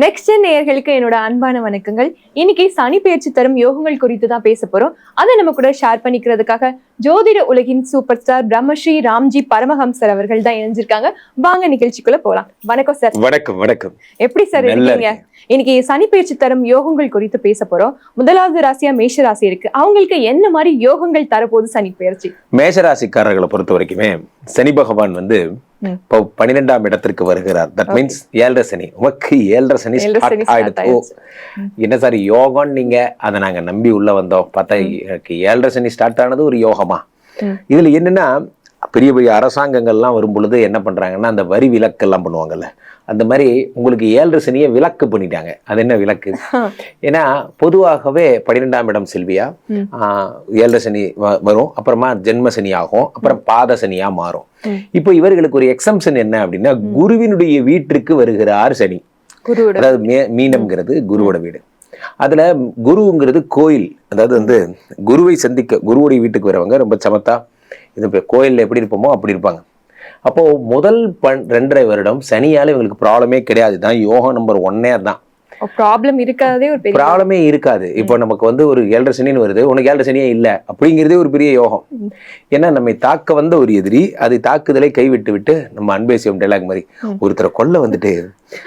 Next gen நேயர்களுக்கு என்னோட அன்பான வணக்கங்கள். இன்னைக்கு சனி பயிற்சி தரும் யோகங்கள் குறித்து தான் பேச போறோம். அதை நம்ம கூட ஷேர் பண்ணிக்கிறதுக்காக ஜோதிட உலகின் சூப்பர் ஸ்டார் பிரம்மஸ்ரீ ராம்ஜி பரமஹம்சர் அவர்கள் தான் இணைஞ்சிருக்காங்க. வாங்க நிகழ்ச்சிக்குள்ள போலாம். வணக்கம் சார் வணக்கம் வணக்கம். எப்படி சார் இருக்கீங்க? இன்னைக்கு சனி பயிற்சி தரும் யோகங்கள் குறித்து பேச போறோம். முதலாவது ராசியா மேஷ ராசி இருக்கு. அவங்களுக்கு என்ன மாதிரி யோகங்கள் தரப்போகுது சனி பயிற்சி? மேஷராசிக்காரர்களை பொறுத்த வரைக்குமே சனி பகவான் வந்து. இப்போ பன்னிரெண்டாம் இடத்திற்கு வருகிறார். தட். மீன்ஸ் ஏழரை சனி. உமக்கு ஏழரை சனி ஸ்டார்ட் ஆயிடுச்சு. என்ன சார் யோகம் நீங்க அதை நாங்க நம்பி உள்ள வந்தோம். பார்த்தா எனக்கு ஏழரை சனி ஸ்டார்ட் ஆனது ஒரு யோகமா. இதுல என்னன்னா பெரிய பெரிய அரசாங்கங்கள்லாம் வரும் பொழுது என்ன பண்றாங்கன்னா அந்த வரி விலக்கெல்லாம் பண்ணுவாங்கல்ல. அந்த மாதிரி உங்களுக்கு ஏழரை சனியை விலக்கு பண்ணிட்டாங்க. அது என்ன விலக்கு? ஏன்னா பொதுவாகவே பன்னிரெண்டாம் இடம் செல்வியா? ஏழரை சனி வரும். அப்புறமா ஜென்ம சனி ஆகும் அப்புறம் பாத சனியா மாறும். இப்போ இவர்களுக்கு ஒரு எக்ஸம்ஷன் என்ன அப்படின்னா குருவினுடைய வீட்டிற்கு வருகிறார் சனி. அதாவது மீனம்ங்கிறது குருவோட வீடு. அதுல குருங்கிறது கோயில். அதாவது வந்து குருவை சந்திக்க குருவுடைய வீட்டுக்கு வரவங்க ரொம்ப சமத்தா இது இப்போ கோயிலில் எப்படி இருப்போமோ அப்படி இருப்பாங்க. அப்போ முதல் பன் ரெண்டரை வருடம் சனியால இவங்களுக்கு ப்ராப்ளமே கிடையாது. தான் யோகம் நம்பர் ஒன்னே தான் ப்ராப்ளம் இருக்காதே ஒரு பெரிய ப்ராப்ளமே இருக்காது. இப்போ நமக்கு வந்து ஒரு ஏழரை சனின்னு வருது. உனக்கு ஏழரை சனியே இல்லை. அப்படிங்கிறதே ஒரு பெரிய யோகம். ஏன்னா நம்மை தாக்க வந்த ஒரு எதிரி அதை தாக்குதலை கைவிட்டு விட்டு நம்ம அன்பேசியம் டைலாக் மாதிரி. ஒருத்தரை கொல்ல வந்துட்டு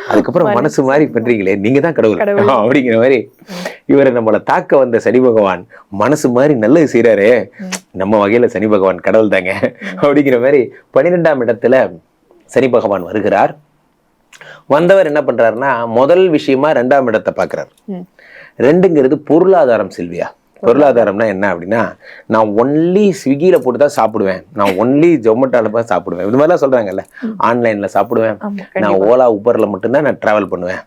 அதுக்கப்புறம் மனசு மாதிரி பண்றீங்களே நீங்க தான் கடவுள். கடவுள். அப்படிங்கிற மாதிரி இவரை நம்மளை தாக்க வந்த சனி பகவான் மனசு மாதிரி நல்லது செய்யறாரு நம்ம வகையில சனி பகவான் கடவுள் தாங்க. அப்படிங்கிற மாதிரி பன்னிரெண்டாம் இடத்துல சனி பகவான் வருகிறார். வந்தவர் என்ன பண்றாருன்னா முதல் விஷயமா ரெண்டாம் இடத்தை பார்க்கறாரு. ரெண்டுங்கிறது பொருளாதாரம் செல்வியா. பொருளாதாரம்னா என்ன அப்படின்னா நான் ஒன்லி ஸ்விக்கியில போட்டு தான் சாப்பிடுவேன். நான் ஒன்லி ஜொமேட்டோல தான் சாப்பிடுவேன். இது மாதிரிலாம் சொல்றாங்கல்ல. ஆன்லைன்ல சாப்பிடுவேன். நான் ஓலா ஊபர்ல மட்டும்தான் நான் டிராவல் பண்ணுவேன்.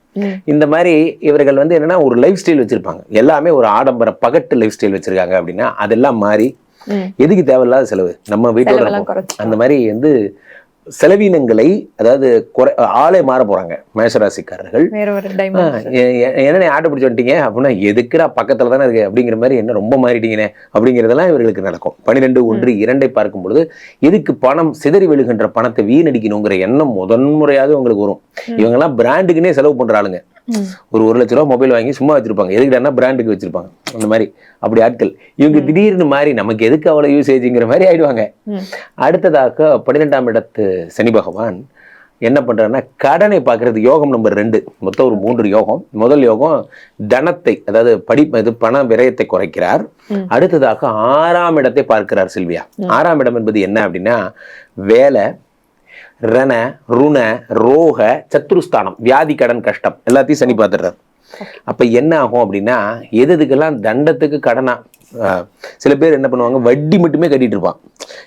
இந்த மாதிரி இவர்கள் வந்து என்னன்னா ஒரு லைஃப் ஸ்டைல் வச்சிருப்பாங்க. எல்லாமே ஒரு ஆடம்பர பகட்டு லைஃப் ஸ்டைல் வச்சிருக்காங்க அப்படின்னா அதெல்லாம் மாறி. எதுக்கு தேவையில்லாத செலவு? நம்ம வீட்டோட அந்த மாதிரி வந்து செலவீனங்களை அதாவது குறை ஆளே மாற போறாங்க மேஷராசிக்காரர்கள். வேற ஒரு ஆ, டைமென்ஷன் எ- எ- என்னண்ணே ஆட்டை பிடிச்சி வந்துட்டீங்க? அப்படின்னா எதுக்குடா பக்கத்துல தானே இருக்கு? அப்படிங்கிற மாதிரி என்ன ரொம்ப மாறிட்டீங்கண்ணே அப்படிங்கிறதெல்லாம் இவர்களுக்கு நடக்கும். பன்னிரெண்டு ஒன்று இரண்டை பார்க்கும் பொழுது எதுக்கு பணம் சிதறி விழுகின்ற பணத்தை வீணடிக்கணுங்கிற எண்ணம் முதன்முறையாக உங்களுக்கு வரும். ம். இவங்கெல்லாம் பிராண்டுக்குன்னே செலவு பண்ற ஆளுங்க. ஒரு ஒரு லட்ச ரூபா மொபைல் வாங்கி சும்மா வச்சிருப்பாங்க. எதுக்குடான்னா பிராண்டுக்கு வச்சிருப்பாங்க. அந்த மாதிரி. அப்படி ஆட்கள். இவங்க திடீர்னு மாறி நமக்கு எதுக்கு அவ்வளவு யூசேஜ்ங்கிற மாதிரி ஆயிடுவாங்க. ம். அடுத்ததாக பன்னிரெண்டாம் இடத்து சனி பகவான் என்ன பண்றாருன்னா கடனை பார்க்கறது யோகம் நம்பர் ரெண்டு. மொத்தம் ஒரு மூன்று யோகம். முதல் யோகம் தனத்தை அதாவது படி இது பண விரயத்தை குறைக்கிறார். அடுத்ததாக ஆறாம் இடத்தை பார்க்கிறார் சில்வியா. ஆறாம் இடம் என்பது என்ன அப்படின்னா வேலை ரண ருண ரோக சத்துருஸ்தானம் வியாதி கடன் கஷ்டம் எல்லாத்தையும் சனி பார்த்துடுறாரு. அப்ப என்ன ஆகும் அப்படின்னா எது எதுக்கெல்லாம் தண்டத்துக்கு கடனா சில பேர் என்ன பண்ணுவாங்க வட்டி மட்டுமே கட்டிட்டு இருப்பான்.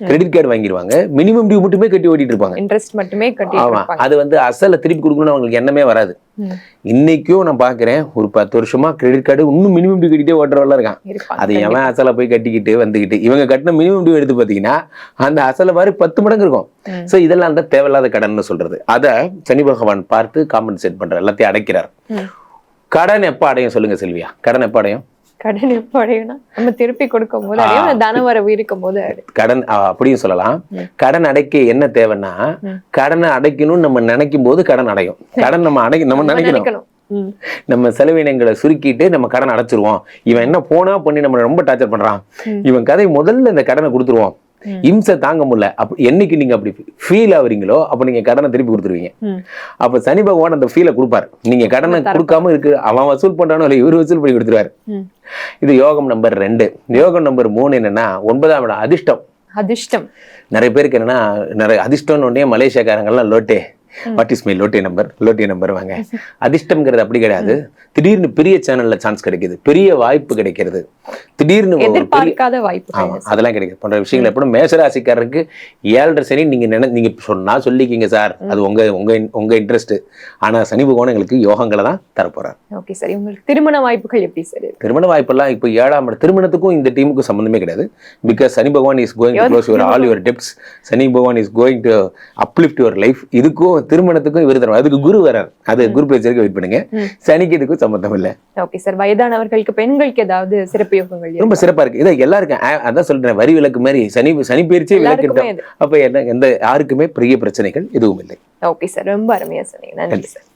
கிரெடிட் கார்டு வாங்கிடுவாங்க மினிமம் டியூ மட்டுமே கட்டி ஓட்டிட்டு இருப்பாங்க. இன்ட்ரெஸ்ட் மட்டுமே கட்டி ஆமா. அது வந்து அசலை திருப்பி கொடுக்கணும்னு அவங்களுக்கு எண்ணமே வராது. இன்னைக்கும் நான் பாக்குறேன் ஒரு பத்து வருஷமா கிரெடிட் கார்டு இன்னும் மினிமம் டியூ கட்டிட்டே ஓட்டுறவெல்லாம் இருக்கான். அது. எவன் அசலை போய் கட்டிக்கிட்டு வந்துக்கிட்டு இவங்க கட்டின மினிமம் டியூ எடுத்து பார்த்தீங்கன்னா அந்த அசலை மாதிரி பத்து மடங்கு இருக்கும். ஸோ இதெல்லாம் தான் தேவையில்லாத கடன்னு சொல்றது. அதை சனி பகவான் பார்த்து காம்பன்சேட் பண்ற எல்லாத்தையும் அடைக்கிறார். கடன் எப்ப அடையும் சொல்லுங்க செல்வியா? கடன் எப்ப அடையும்? கடன் எப்ப அடையும்னா நம்ம திருப்பி கொடுக்கும் போது அடையும் ஆ. இல்ல தன வரவு இருக்கும் போது. கடன் அப்படியும் சொல்லலாம். கடன் அடைக்க என்ன தேவைன்னா. கடனை அடைக்கணும்னு நம்ம நினைக்கும் போது கடன் அடையும் கடன் நம்ம அடை நம்ம நினைக்கணும். நம்ம செலவினங்களை சுருக்கிட்டு நம்ம கடன் அடைச்சிருவோம் இவன் என்ன போனா பண்ணி நம்ம ரொம்ப டார்ச்சர் பண்றான். இவன் கதை முதல்ல இந்த கடனை கொடுத்துருவோம். இம்சை தாங்க முடியல. அப்ப என்னைக்கு நீங்க அப்படி ஃபீல் ஆகுறீங்களோ அப்ப நீங்க கடனை திருப்பி கொடுத்துருவீங்க. அப்ப சனி பகவான் அந்த ஃபீலை கொடுப்பாரு. நீங்க கடனை. கொடுக்காம இருக்கு. அவன் வசூல் பண்றானோ இல்லை இவர் வசூல் பண்ணி கொடுத்துருவாரு. இது யோகம் நம்பர் ரெண்டு. யோகம் நம்பர் மூணு என்னன்னா ஒன்பதாம் இடம் அதிர்ஷ்டம். அதிர்ஷ்டம். நிறைய பேருக்கு என்னன்னா நிறைய அதிர்ஷ்டம்னு உடனே மலேசியாக்காரங்கெல்லாம் lotto. What is my lotto number lotto number வாங்க. அதிர்ஷ்டம்ங்கிறது அப்படி கிடையாது. திடீர்னு பெரிய சேனல்ல சான்ஸ் கிடைக்குது. பெரிய வாய்ப்பு கிடைக்கிறது. திடீர்னு எதிர்பார்க்காத வாய்ப்பு ஆமா அதெல்லாம் கிடைக்குது. போன்ற விஷயங்கள் எப்படி மேசராசிக்காரருக்கு ஏழரை சனி நீங்க நினை நீங்க சொன்னா சொல்லிக்கிங்க சார். அது உங்க உங்க உங்க இன்ட்ரெஸ்ட் ஆனா சனி பகவான் எங்களுக்கு யோகங்களை தான் தரப்போறார். ஓகே சரி உங்களுக்கு திருமண வாய்ப்புகள் எப்படி சார் திருமண வாய்ப்பெல்லாம் இப்போ ஏழாம் திருமணத்துக்கும் இந்த டீமுக்கும் சம்மந்தமே கிடையாது. Because Shani Bhagavan is going to close your all your debts Shani Bhagavan is going to uplift your life இதுக்கும் திருமணத்துக்கும் இவர் தரும் அதுக்கு குரு வரார். அது குரு பேச்சருக்கு வெயிட் பண்ணுங்க. ம். சனிக்கு இதுக்கும் சம்மந்தம் இல்லை. ஓகே சார் வயதானவர்களுக்கு பெண்களுக்கு ஏதாவது சிறப்பு யோகங்கள் ரொம்ப சிறப்பா இருக்கு. இதை எல்லாருக்கும் அதான் சொல்றேன். வரி விலக்கு மாதிரி சனி சனி பயிற்சியே விளக்குட்டோம் அப்ப என்ன எந்த யாருக்குமே பெரிய பிரச்சனைகள் எதுவும் இல்லை. ஓகே சார் ரொம்ப அருமையா சொன்னீங்க. நன்றி சார்